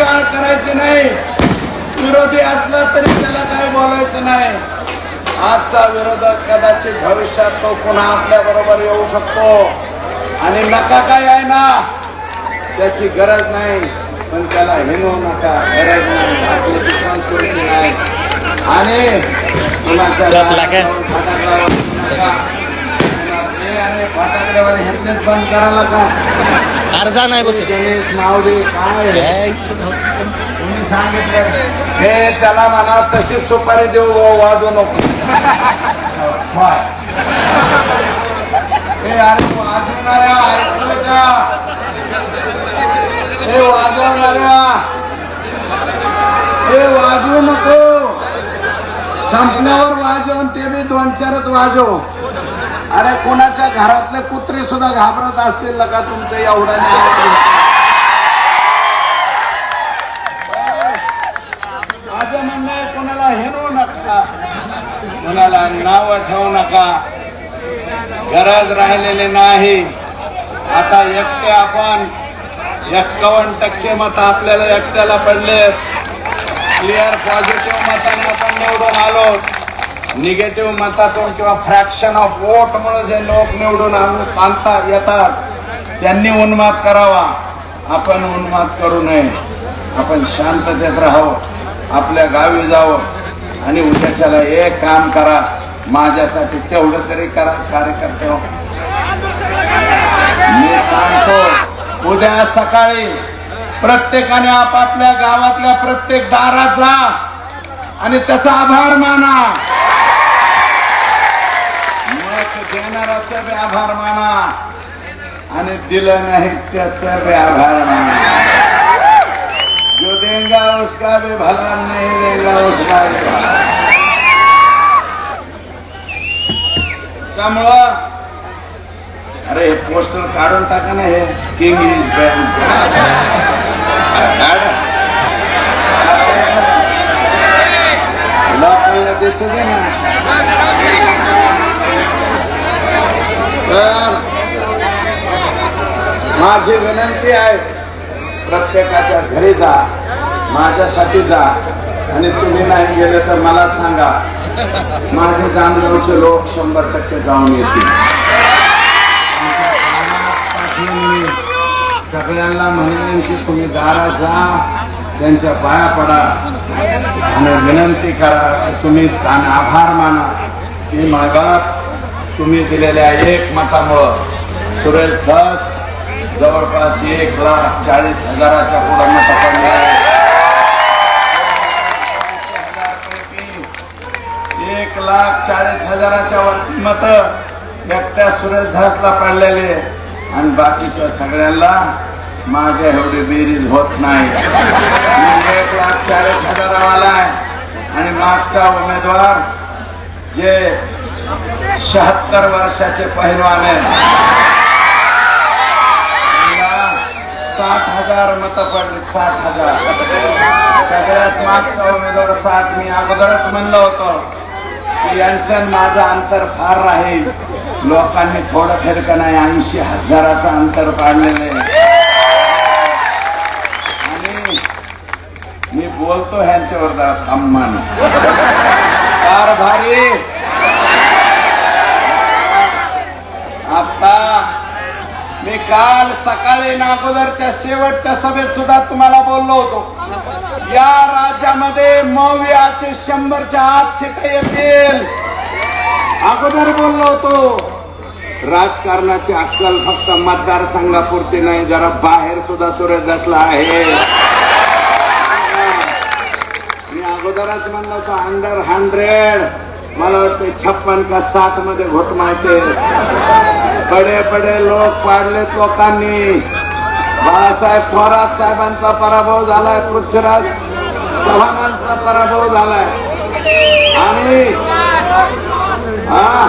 शिवीगाळ करायची नाही. विरोधी असला तरी त्याला काही बोलायचं नाही. आजचा विरोधक कदाचित भविष्यात तो पुन्हा आपल्या बरोबर येऊ शकतो. आणि नका काय आहे ना त्याची गरज नाही. पण त्याला हिनवू नका गरज नाही. आपली ती संस्कृती नाही. आणि कुणाच्या जपला का? जाऊन फटाकडा वाजवू नका. हे आणि फटाकड्यावाले हेल्मेट बंद करायला का अर्जा नाही मावडे काय. तुम्ही सांगितलं. हे त्याला म्हणा तशी सुपारी देऊ वाजवू नको. हे अरे वाजवणाऱ्या ऐकलं का? हे वाजवणाऱ्या. हे वाजवू नको. संपण्यावर वाजव आणि ते बी दोन चारच वाजव. अरे कोणाच्या घरातले कुत्रे सुद्धा घाबरत असतील का तुमचं एवढं माझं म्हणणं आहे कोणाला हेरू नका. कोणाला नाव ठेवू नका. गरज राहिलेली नाही. आता एकटे आपण एक्कावन्न टक्के मत आपल्याला एकट्याला पडले क्लिअर पॉझिटिव्ह मताने आपण निवडून आलो. निगेटिव्ह मतातून किंवा फ्रॅक्शन ऑफ वोट म्हणून जे लोक निवडून आणता येतात त्यांनी उन्माद करावा. आपण उन्माद करू नये. आपण शांततेत राहावं. आपल्या गावी जावं. आणि उद्याच्याला एक काम करा. माझ्यासाठी तेवढं तरी करा कार्यकर्ते हो. मी सांगतो उद्या सकाळी प्रत्येकाने आपापल्या गावातल्या प्रत्येक दारात जा आणि त्याचा आभार माना. देणाराचा बी आभार माना. आणि दिलं नाही त्याचा बी आभार माना. जो देगा उसका भी भला नहीं देगा उसका भी भला त्यामुळं अरे हे पोस्टर काढून टाका ना हे. किंग इज बँक लोकांना दिसू दे ना. तर माझी विनंती आहे प्रत्येकाच्या घरी जा माझ्यासाठी जा आणि तुम्ही नाही गेले तर मला सांगा. माझे जाणगावचे लोक शंभर टक्के जाऊन येतील. सगळ्यांना म्हणेन की तुम्ही दारात जा त्यांच्या पाया पडा. आणि विनंती करा की तुम्ही आभार माना. की मागात तुम्ही दिलेल्या एक मतामुळं सुरेश दास जवळपास एक लाख चाळीस हजाराच्या पुढं मत एक लाख चाळीस हजाराच्या वरती मत एकट्या सुरेश दासला पडलेले आणि बाकीच्या सगळ्यांना माझ्या एवढी बेरीज होत नाही. एक लाख चाळीस हजारावाला आहे. आणि मागचा उमेदवार जे शहात्तर वर्षाचे पहिलवान आहे साठ हजार मत पडले साठ हजार. सगळ्यात मागचा उमेदवार साठ. मी अगोदरच म्हणलं होतं की यांचं माझं अंतर फार राहील. लोकांनी थोडं थडकं नाही ऐंशी हजाराचं अंतर पाडलेलं आहे. आणि मी बोलतो ह्यांच्यावर अम्मान. फार भारी. आता मी काल सकाळी नागोदरच्या शेवटच्या सभेत सुद्धा तुम्हाला बोललो होतो. या राज्यामध्ये मौव्याचे शंभरच्या आत सीट येतील. अगोदर बोललो होतो. राजकारणाची अक्कल फक्त मतदारसंघापुरती नाही जरा बाहेर सुद्धा सूर्य दसला आहे. मी अगोदरच म्हणलं होतं अंडर हंड्रेड मला वाटतं छप्पन का साठमध्ये घोट मारते बडे बडे लोक पाडलेत लोकांनी. बाळासाहेब थोरात साहेबांचा पराभव झालाय पृथ्वीराज चव्हाणांचा पराभव झालाय. आणि हा.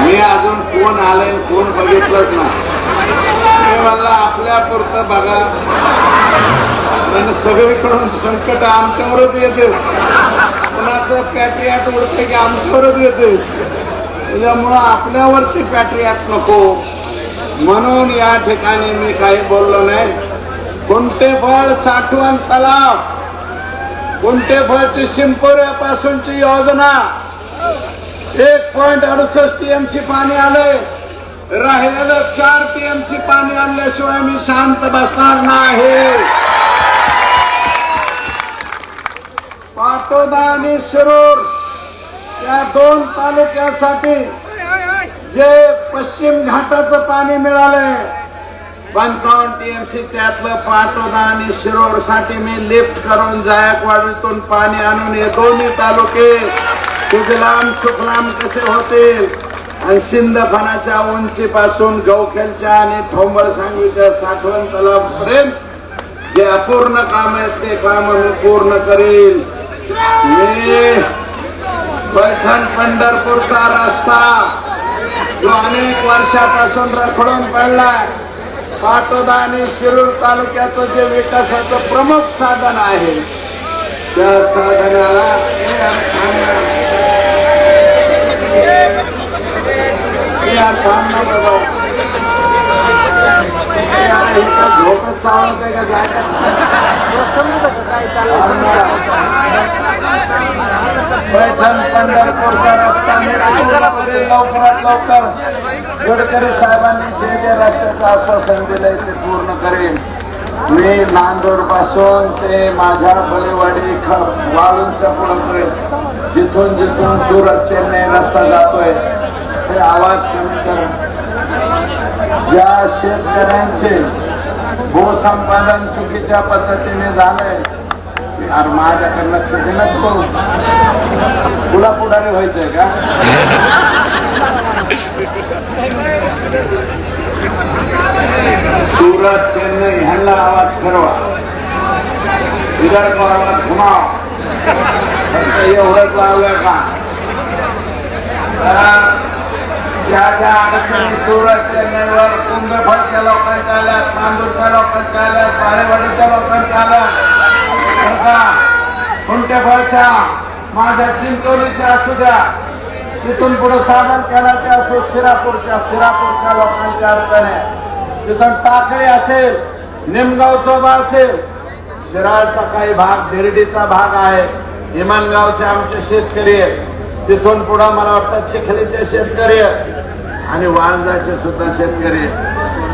मी अजून कोण आलंय कोण बघितलंच नाही. मला म्हणलं पुरतं बघा. आणि सगळीकडून संकट आमच्यावरच येते कुणाचं पॅटियाट उडते की आमच्यावरच येते त्याच्यामुळं आपल्यावरती पॅट्रियाट नको. म्हणून या ठिकाणी मी काही बोललो नाही. कोणते फळ साठवण तलाव. कोणते फळची शिंपोऱ्यापासूनची योजना. एक पॉईंट अडुसष्ट एमसी पाणी आले राहिलेलं चार टीएमसी पाणी आणल्याशिवाय मी शांत बसणार नाही. पाटोदा आणि शिरूर या दोन तालुक्यासाठी जे पश्चिम घाटाचं पाणी मिळालंय पंचावन्न टीएमसी त्यातलं पाटोदा आणि शिरोरसाठी मी लिफ्ट करून जायकवाडीतून पाणी आणून हे दोन्ही तालुके सुजलाम सुखलाम कसे होतील आणि सिंदफणाच्या उंचीपासून गवखेलच्या आणि ठोंबळ सांगवीच्या साठवण तलावपर्यंत जे अपूर्ण काम आहेत ते काम मी पूर्ण करील मी पैठण पंढरपूरचा रस्ता जो अनेक वर्षापासून रखडून पडलाय. पाटोदा आणि शिरूर तालुक्याचं जे विकासाचं प्रमुख साधन आहे त्या साधनाला या थांबना बाबा अरे इथं झोपत चावत आहे का जायचं पैठण पंढरपूरचा रस्ता निराळीमध्ये लवकरात लवकर गडकरी साहेबांनी जे जे रस्त्याचं आश्वासन दिलंय ते पूर्ण करेन मी नांदूरपासून ते माझ्या बळीवाडी ख वाळूंच्या पुढापर्यंत जिथून जिथून सुरत चेन्नई रस्ता जातोय. ते आवाज कमी कर. ज्या शेतकऱ्यांचे भूसंपादन चुकीच्या पद्धतीने झालंय. अरे माझ्याकडे लक्ष दिलंच करू तुला पुढारी व्हायचंय का? सुरत चेन्नई ह्यांना आवाज करवा इधर आवाज घुमाव. एवढंच लावलंय का? ज्या ज्या अडचणी सुरत चेन्नईवर कुंभफळच्या लोकांच्या आल्या तांदूरच्या लोकांच्या आल्यात बाळेवाडीच्या लोकांच्या आल्या कुंटेफळच्या माझ्या चिंचोलीच्या असू द्या तिथून पुढे साबरखेडाच्या असो शिरापूरच्या शिरापूरच्या लोकांच्या अडचणी. तिथून टाकळी असेल निमगाव चोबा असेल शिराळचा काही भाग दिर्डीचा भाग आहे. इमानगावचे आमचे शेतकरी आहेत. तिथून पुढं मला वाटतं चिखलीचे शेतकरी आणि वाळजाचे सुद्धा शेतकरी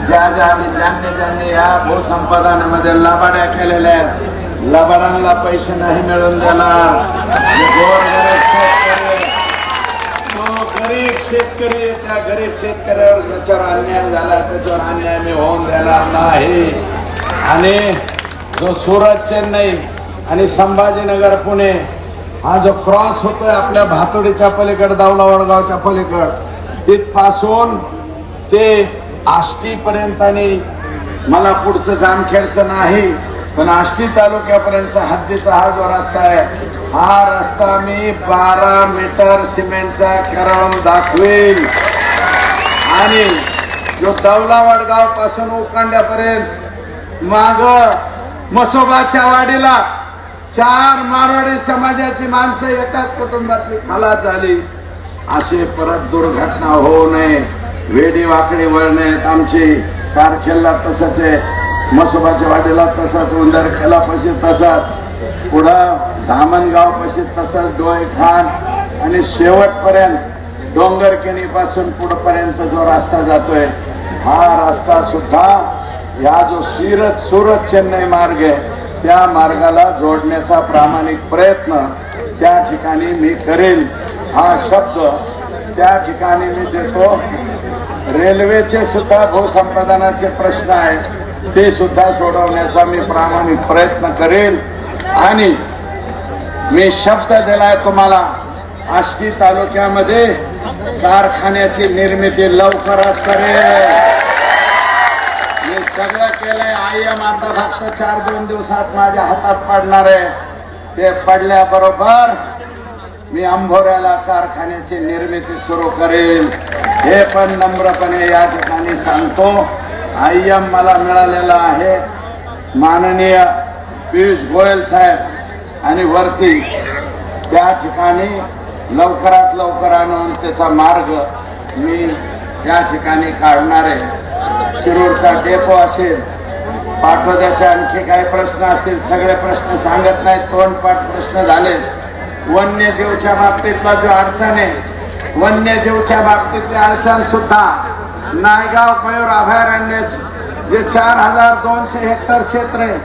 ज्या ज्या आणि ज्यांनी ज्यांनी या भूसंपादनामध्ये लबाड्या केलेल्या आहेत लबाडांना पैसे नाही मिळून देणार. शेतकरी गरीब शेतकरी त्या गरीब शेतकऱ्यावर ज्याच्यावर अन्याय झाला त्याच्यावर अन्याय मी होऊन देणार नाही. आणि जो सुरत चेन्नई आणि संभाजीनगर पुणे हा जो क्रॉस होतोय आपल्या भातोडीच्या पलीकडे दावला वडगावच्या पलीकड तिथपासून ते आष्टी पर्यंत आणि मला पुढचं जामखेडचं नाही पण आष्टी तालुक्यापर्यंत हद्दीचा हा जो रस्ता आहे हा रस्ता मी बारा मीटर सिमेंटचा करून दाखवेल आणि जो दौला वडगावपासून उकांड्यापर्यंत माग मसोबाच्या वाडीला चार मारवाडी समाजाची माणसं एकाच कुटुंबातली. खाला झाली. असे परत दुर्घटना होऊ नये. वेडी वाकडी वळणेत आमची. कारखेलला तसंच आहे. मसोबाच्या वाडीला तसाच उंदरखेला पशी तसाच. पुढं धामणगाव पशी तसंच डोळे खान. आणि शेवटपर्यंत डोंगरकिणीपासून पुढपर्यंत जो रस्ता जातोय हा रस्ता सुद्धा या जो सिरत सुरत चेन्नई मार्ग आहे त्या मार्गाला जोडण्याचा प्रामाणिक प्रयत्न त्या ठिकाणी मी करेन. हा शब्द त्या ठिकाणी मी देतो. रेल्वेचे सुद्धा भूसंपादनाचे प्रश्न आहेत. ते सुद्धा सोडवण्याचा मी प्रामाणिक प्रयत्न करेन. आणि मी शब्द दिलाय तुम्हाला. आष्टी तालुक्यामध्ये कारखान्याची निर्मिती लवकरच करेल सगळं केलंय. आई माझा फक्त चार दोन दिवसात माझ्या हातात पडणार आहे. ते पडल्याबरोबर मी अंभोऱ्याला कारखान्याची निर्मिती सुरू करेल हे पण नम्रपणे या ठिकाणी सांगतो. आय्यम मला मिळालेला आहे. माननीय पियुष गोयल साहेब आणि वरती त्या ठिकाणी लवकरात लवकर आणून त्याचा मार्ग मी या ठिकाणी काढणार आहे. शिरूरचा डेपो असेल पाठोद्याचे आणखी काही प्रश्न असतील सगळे प्रश्न सांगत नाहीत तोंडपाठ प्रश्न झाले वन्यजीवच्या बाबतीतला जो अडचण आहे वन्यजीवच्या बाबतीतली अडचण सुद्धा नायगाव मयूर अभयारण्य जे चार हजार दोनशे हेक्टर क्षेत्र आहे.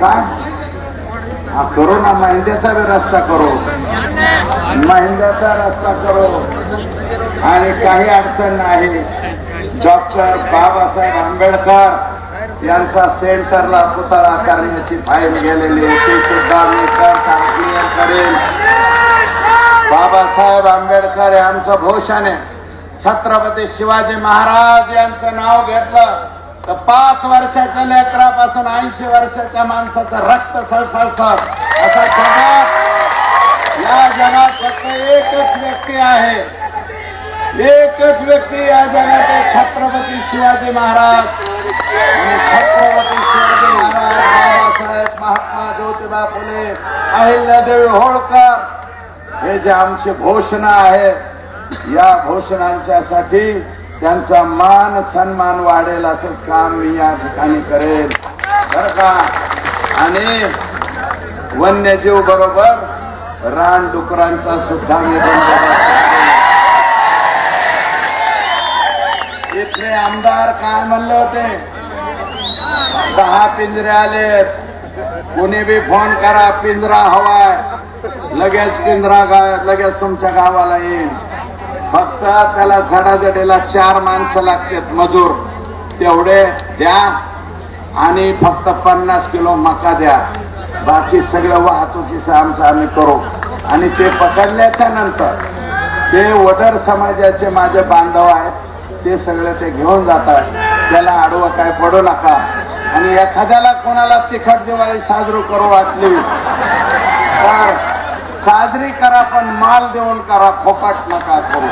काय? हा ना महिंद्याचा बी रस्ता करो. महिंद्याचा रस्ता करो. आणि काही अडचण नाही. डॉक्टर बाबासाहेब आंबेडकर यांचा सेंटरला पुतळा करण्याची फाईल गेलेली आहे. ती सुद्धा मी करेल बाबासाहेब आंबेडकर हे आमचं भूषण आहे. छत्रपती शिवाजी महाराज यांचं नाव घेतलं. तर पाच वर्षाच्या लेकरापासून ऐंशी वर्षाच्या माणसाचं रक्त सळसळसळ. असा जगात या जगात फक्त एकच व्यक्ती आहे. एकच व्यक्ती या जगात छत्रपती शिवाजी महाराज. छत्रपती शिवाजी महाराज बाबासाहेब महात्मा ज्योतिबा फुले अहिल्यादेवी होळकर हे जे आमचे घोषणा आहेत या घोषणांच्यासाठी त्यांचा मान सन्मान वाढेल असंच काम मी या ठिकाणी करेल बर का? आणि वन्यजीव बरोबर रान डुकरांचा सुद्धा मी इथले आमदार काय म्हणले होते? दहा पिंजरे आलेत. कोणी बी फोन करा पिंजरा हवाय. लगेच पिंजरा लगेच तुमच्या गावाला येईल फक्त त्याला झडाझडेला चार माणसं लागतात मजूर. तेवढे द्या आणि फक्त पन्नास किलो मका द्या. बाकी सगळं वाहतुकीचं आमचं आम्ही करू. आणि ते पकडल्याच्या नंतर ते वडर समाजाचे माझे बांधव आहेत ते सगळे ते घेऊन जातात. त्याला आडवं काय पडू नका. आणि एखाद्याला कोणाला तिखट दिवाळी साजरू करू वाटली तर साजरी करा पण माल देऊन करा फोकाट नका करू.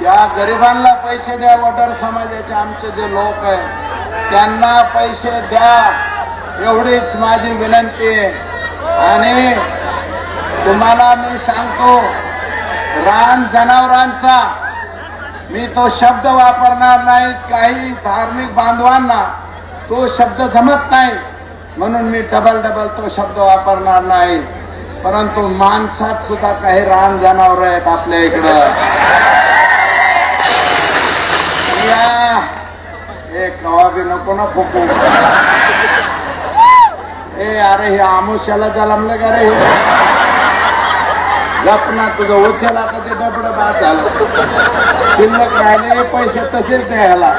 त्या गरिबांना पैसे द्या वडर समाजाचे आमचे जे लोक आहे त्यांना पैसे द्या. एवढीच माझी विनंती आहे. आणि तुम्हाला मी सांगतो रान जनावरांचा मी तो शब्द वापरणार नाहीत काही धार्मिक बांधवांना तो शब्द जमत नाही. म्हणून मी डबल डबल तो शब्द वापरणार नाही. परंतु माणसात सुद्धा काही रान जनावर आहेत आपल्या इकडं. या ए बी नको ना फुकू. ए अरे हे आमुष्याला जलमलं का रे हे? ना तुझं उचल आता ते दबड बाद झालं. शिल्लक राहिले पैसे तसेच द्यायला.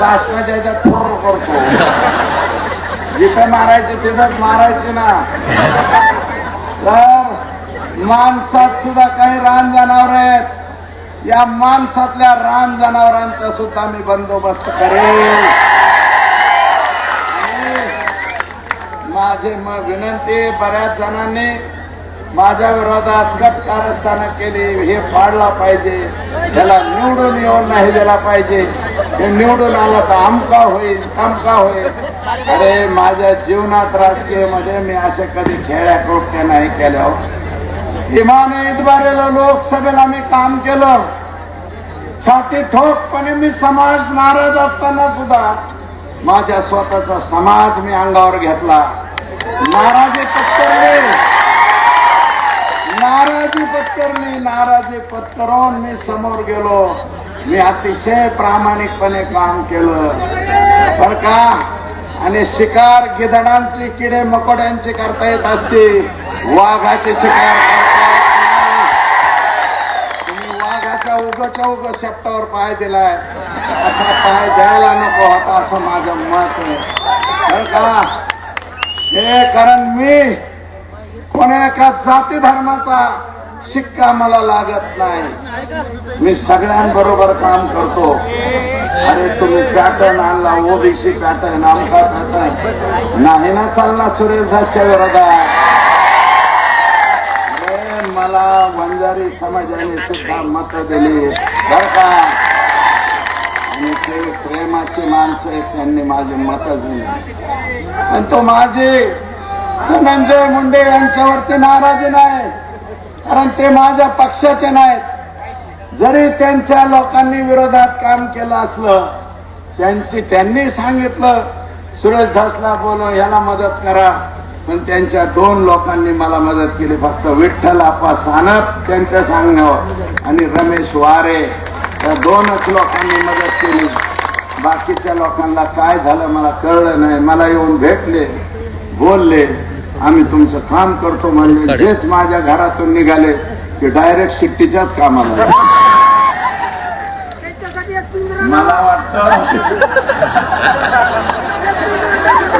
भाषणाच्या ह्याच्यात करतो. जिथं मारायचे तिथंच मारायचे ना. तर माणसात सुद्धा काही रान जनावर आहेत. या माणसातल्या रान जनावरांचा सुद्धा मी बंदोबस्त करेन. माझे म- विनंती बऱ्याच जणांनी माझ्या विरोधात कट कारस्थानं केली. हे पाडला पाहिजे. त्याला निवडून येऊन नाही दिला पाहिजे. हे निवडून आला तर आमका होईल आमका होईल. अरे माझ्या जीवनात राजकीयमध्ये मी असे कधी खेळ्या कृत्य नाही केल्या हो. इमान इमानद्वारेला लोकसभेला मी काम केलं. छाती ठोकपणे मी समाज नाराज असताना सुद्धा माझ्या स्वतःचा समाज मी अंगावर घेतला. नाराजी पत्करली. नाराजी पत्करली. नाराजी पत्करून मी समोर गेलो. मी अतिशय प्रामाणिकपणे काम केलं. बर का? आणि शिकार गिधडांची किडे मकोड्यांची करता येत असते वाघाचे शिकार तुम्ही वाघाच्या उगच्या उग शेपटावर पाय दिलाय. असा पाय द्यायला नको होता असं माझं मत आहे. बर का? हे कारण मी कोणा एका जाती धर्माचा? शिक्का मला लागत नाही. मी सगळ्यांबरोबर काम करतो. अरे तुम्ही पॅटर्न आणला ओबीसी पॅटर्न आमका पॅटर्न नाही ना चालला सुरेशदासच्या विरोधात? मला वंजारी समाजाने सुद्धा मत दिली. बर का? आणि ते प्रेमाची माणसं आहेत त्यांनी माझी मत दिली. आणि तो माझे धनंजय मुंडे यांच्यावरती नाराजी नाही. कारण ते माझ्या पक्षाचे नाहीत. जरी त्यांच्या लोकांनी विरोधात काम केलं असलं त्यांची त्यांनी सांगितलं सुरेश धसला बोलो ह्याला मदत करा. पण त्यांच्या दोन लोकांनी मला मदत केली फक्त विठ्ठल आपा सानप त्यांच्या सांगण्यावर आणि रमेश वारे. या दोनच लोकांनी मदत केली. बाकीच्या लोकांना काय झालं मला कळलं नाही. मला येऊन भेटले बोलले. आम्ही तुमचं काम करतो म्हणजे जेच माझ्या घरातून निघाले ते डायरेक्ट शिट्टीच्याच कामाला मला वाटतं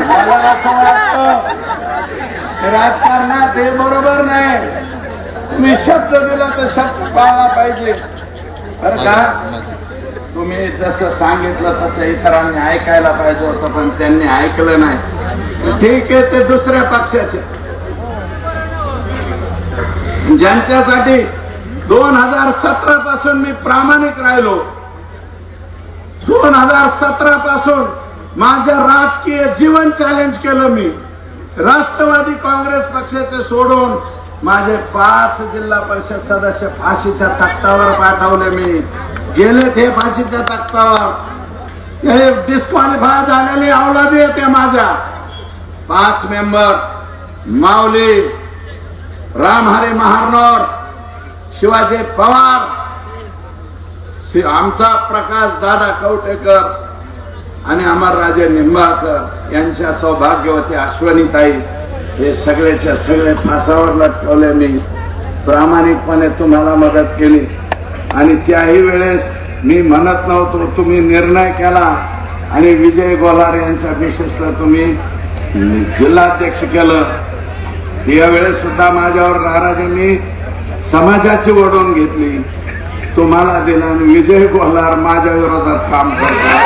मला असं वाटतं की राजकारणात हे बरोबर नाही. तुम्ही शब्द दिला तर शब्द पाळला पाहिजे. बरं का? तुम्ही जसं सांगितलं तसं इतरांनी ऐकायला पाहिजे होतं पण त्यांनी ऐकलं नाही. ठीक आहे ते दुसऱ्या पक्षाचे. ज्यांच्यासाठी दोन हजार सतरा पासून मी प्रामाणिक राहिलो. दोन हजार सतरा पासून माझं राजकीय जीवन चॅलेंज केलं मी. राष्ट्रवादी काँग्रेस पक्षाचे सोडून माझे पाच जिल्हा परिषद सदस्य फाशीच्या तख्तावर पाठवले मी. गेले ते फाशीच्या तक्तावर हे डिस्क्वालिफाय झालेली अवलादी त्या माझ्या. पाच मेंबर माऊली रामहरी महारनोर शिवाजी पवार आमचा प्रकाश दादा कवटेकर आणि अमरराजे निंबाळकर यांच्या सौभाग्यवती अश्वनीताई हे सगळेच्या सगळे फासावर लटकवले मी. प्रामाणिकपणे तुम्हाला मदत केली. आणि त्याही वेळेस मी म्हणत नव्हतो तुम्ही निर्णय केला. आणि विजय गोलार यांच्या विशेषला तुम्ही जिल्हाध्यक्ष केलं. यावेळेस सुद्धा माझ्यावर नाराजी मी समाजाची ओढून घेतली. तुम्हाला दिला आणि विजय गोलार माझ्या विरोधात काम करतो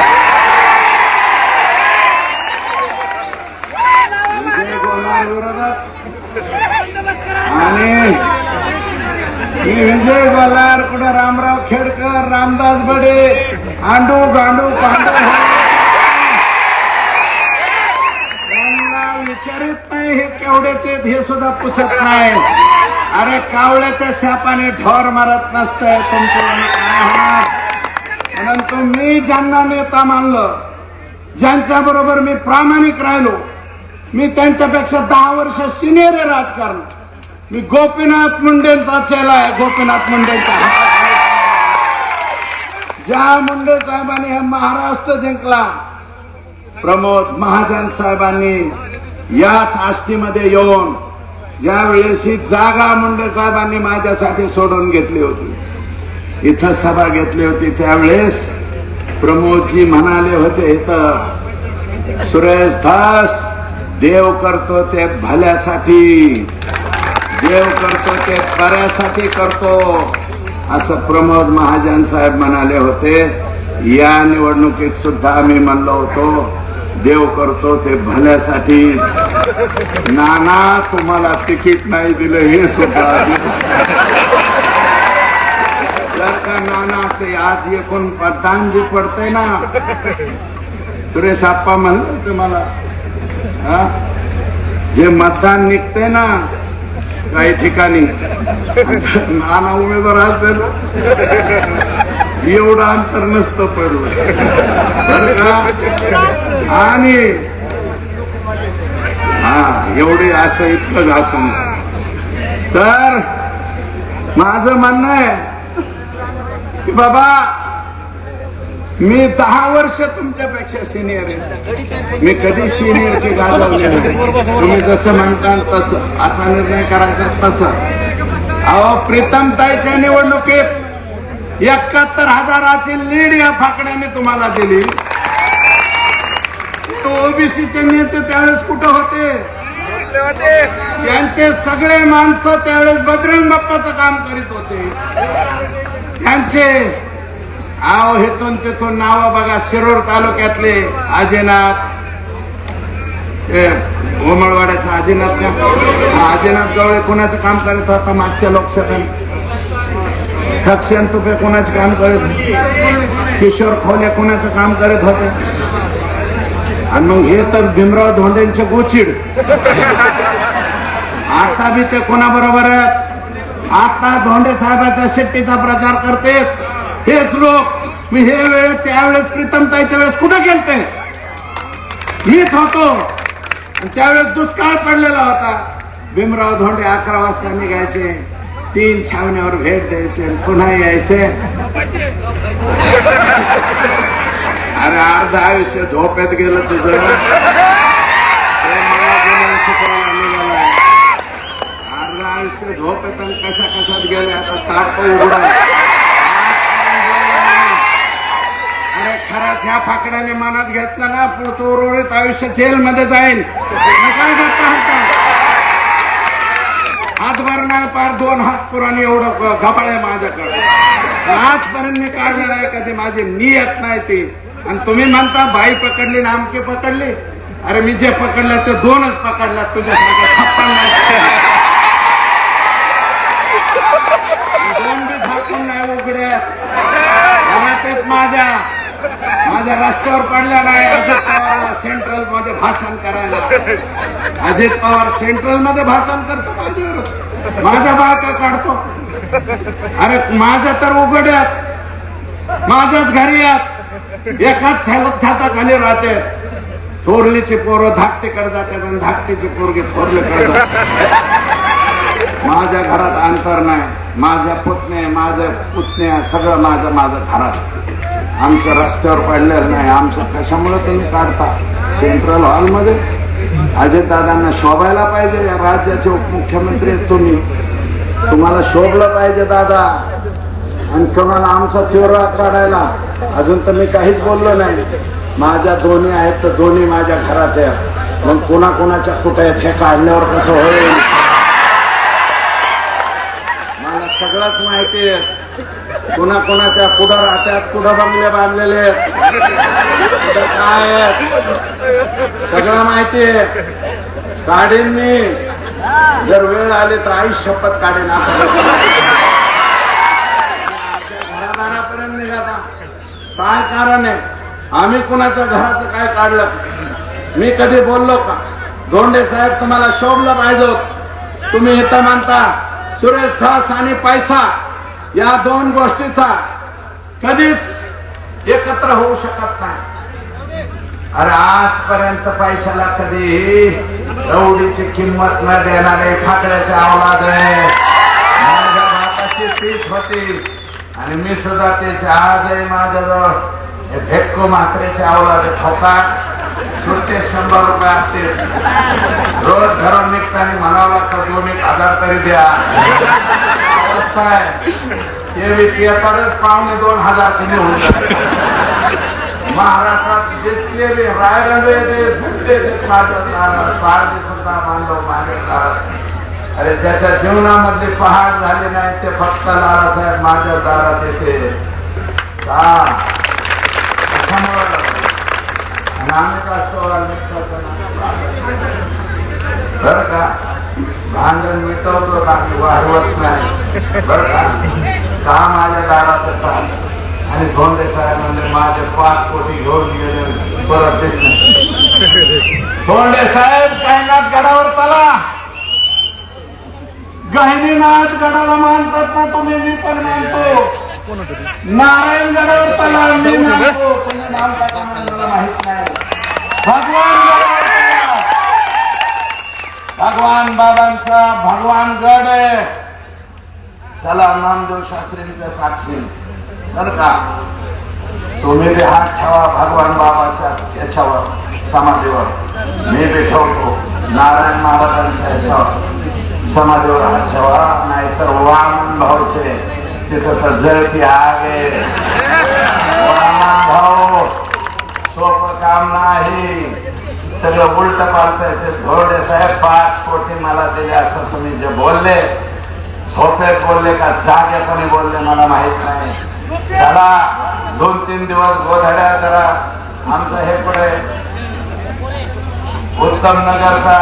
विजय गोलार विरोधात. आणि मी विजय गोलार कुठं रामराव खेडकर रामदास बडे आंडू गांडू पांडू. त्यांना विचारित नाही हे केवड्याचे आहेत हे सुद्धा पुसत नाही. अरे कावळ्याच्या शापाने ढोर मारत नसतंय तुमचं परंतु मी ज्यांना नेता मानलं ज्यांच्या बरोबर मी प्रामाणिक राहिलो मी त्यांच्यापेक्षा दहा वर्ष सिनियर राजकारण. मी गोपीनाथ मुंडेंचा चेला आहे गोपीनाथ मुंडेंचा. ज्या मुंडे साहेबांनी हे महाराष्ट्र जिंकला प्रमोद महाजन साहेबांनी याच आष्टीमध्ये येऊन ज्या वेळेस ही जागा मुंडे साहेबांनी माझ्यासाठी सोडून घेतली होती इथं सभा घेतली होती त्यावेळेस प्रमोदजी म्हणाले होते इथं सुरेश दास देव करतो ते भल्यासाठी देव करतो ते खऱ्यासाठी करतो असं प्रमोद महाजन साहेब म्हणाले होते. या निवडणुकीत सुद्धा आम्ही म्हणलो होतो देव करतो ते भल्यासाठी. नाना तुम्हाला तिकीट नाही दिलं हे सुद्धा. जर का नाना असते आज एकूण मतदान जे पडतंय ना सुरेश आप्पा म्हणलं तुम्हाला हा? जे मतदान निघतंय ना काही ठिकाणी. नाना उमेदवार असते ना? एवढं अंतर नसतं पडलं. बरं का? आणि हा एवढे असं इतकं घासून तर माझं म्हणणं आहे की बाबा मी दहा वर्ष तुमच्यापेक्षा सिनियर आहे. मी कधी सिनियर की गाजवले नाही. तुम्ही जसं म्हणता तसं. असा निर्णय करायचा तसं. अहो प्रीतमताईच्या निवडणुकीत एकाहत्तर हजाराची लीड या फाकड्याने तुम्हाला दिली. ओबीसीचे नेते त्यावेळेस कुठं होते? यांचे सगळे माणसं त्यावेळेस बजरंग बाप्पाचं काम करीत होते. त्यांचे आव हेतून तेथून नाव बघा शिरोर तालुक्यातले अजिनाथ हे ओमळवाड्याचा का? हा, गवळे कोणाचं काम करत होता मागच्या लोकसभेत? थक्षण तुपे कोणाचं काम करत किशोर खोले कोणाचं काम करत होते? आणि मग हे तर भीमराव धोंडेंचे गोचिड. आता बी ते कोणाबरोबर आता धोंडे साहेबाचा शेट्टीचा प्रचार करते हेच लोक मी हे वेळ त्यावेळेस प्रीतमताईच्या वेळेस कुठे गेलते? मीच होतो. त्यावेळेस दुष्काळ पडलेला होता. भीमराव धोंडे अकरा वाजता निघायचे. तीन छावण्यावर भेट द्यायचे आणि पुन्हा यायचे. अरे अर्ध आयुष्य झोपेत गेलं तुझं. अर्धा आयुष्य झोपेत आणि कशा कशात गेले? आता ताप उघडा. खराच ह्या फाकड्याने मनात घेतला ना पुढचं उर्वरित आयुष्य जेलमध्ये जाईल काय हातभर नाही पार दोन हात पुराने एवढं घबाळ आहे माझ्याकडे. आजपर्यंत मी काढलं नाही कधी माझी नियत नाही ती. आणि तुम्ही म्हणता बाई पकडली ना आमके पकडली. अरे मी जे पकडलं ते दोनच पकडल्यात तुझ्यासारख्या छप्पन नाही. दोन बी झाकून नाही उघड्यात माझ्या. माझ्या रस्त्यावर पडल्या नाही अजित पवारला सेंट्रलमध्ये भाषण करायला. अजित पवार सेंट्रलमध्ये भाषण करतो माझ्यावर माझ्या बायका काढतो. अरे माझ्या तर उघड्यात. माझ्याच घरी यात. एकाच छातात खाली राहते. थोरलीची पोरं धाकटी करतात आणि धाकटीची पोरगी थोरलीकडे करतात. माझ्या घरात अंतर नाही. माझ्या पुतण्या माझ्या पुतण्या सगळं माझं माझं घरात. आमचं रस्त्यावर पडलेलं नाही. आमचं कशामुळे तुम्ही काढता? सेंट्रल हॉलमध्ये अजय दादांना शोभायला पाहिजे. या राज्याचे उपमुख्यमंत्री आहेत तुम्ही. तुम्हाला शोभलं पाहिजे दादा. आणि कोणाला आमचा तीव्र काढायला? अजून तर मी काहीच बोललो नाही. माझ्या दोन्ही आहेत तर दोन्ही माझ्या घरात आहेत. मग कोणाकोणाच्या कुठे आहेत हे काढल्यावर कसं होईल? मला सगळंच माहिती आहे. कुणा कुणाच्या कुठं राहत्यात कुठं बंगले बांधलेले. कुठं काय सगळं माहिती आहे. काढीन मी. जर वेळ आली तर आई शपथ काढेन आता घरादारापर्यंत निघाता. काय कारण आहे? आम्ही कुणाच्या घराचं काय काढलं? मी कधी बोललो का? धोंडे साहेब तुम्हाला शोभलं पाहिजे तुम्ही इथं मानता. सुरेश धस आणि पैसा या दोन गोष्टीचा कधीच एकत्र होऊ शकत नाही अरे आजपर्यंत पैशाला कधी रवडीची किंमत न देणारे फाकड्याचे आवलाद आहे माझ्या बापाची तीच होती आणि मी सुद्धा त्याचे आजही माझ्याजवळ हे भेक्को मात्रेचे अवलाद आहे. फोकाट सुट्टे शंभर रुपये असतील. रोज घरून निघताना म्हणावं लागतं दोन एक हजार तरी द्या. अवस्था आहे परत पाहुणे दोन हजार तुम्ही होऊन महाराष्ट्रात जितलेले बी सगळे ते माझ्या अरे त्याच्या जीवनामध्ये पहाड झाले नाही ते फक्त लालासाहेब माझ्या दारात येते का कशामुळं? आणि आम्ही का असतो बर का भांडण मिटवतो बाकी वाढवत नाही बर का का माझ्या दारात काम आणि धोंडे साहेबांनी माझे पाच कोटी घेऊन गेले परत दिसले धोंडे साहेब कायनाथ गडावर चला गहिनीनाथ गडाला मानतात ना तुम्ही मी पण मानतो. नारायण गडावर चला मी मानतो तुम्ही मानता का नाही मला माहीत नाही. भगवान गडावर चला. भगवान बाबांचा भगवान गड. आहे चला नामदेव शास्त्रींच्या साक्षी. बर का? तुम्ही बी हात ठेवा भगवान बाबाच्या याच्यावर समाधीवर. मी बी ठेवतो. नारायण महाराजांच्या याच्यावर. समाधीवर हात ठेवा नाहीतर वामन भाऊचे तिथं तर जळती आग भाऊ सोपं काम नाही. सगळं उलट पालतायचे धोरडे साहेब पाच कोटी मला दिले असं तुम्ही जे बोलले झोपे बोलले का जागेपणे बोलले मला माहीत नाही. चला दोन तीन दिवस गोधड्या जरा आमचं हे पुढे. उत्तम नगरचा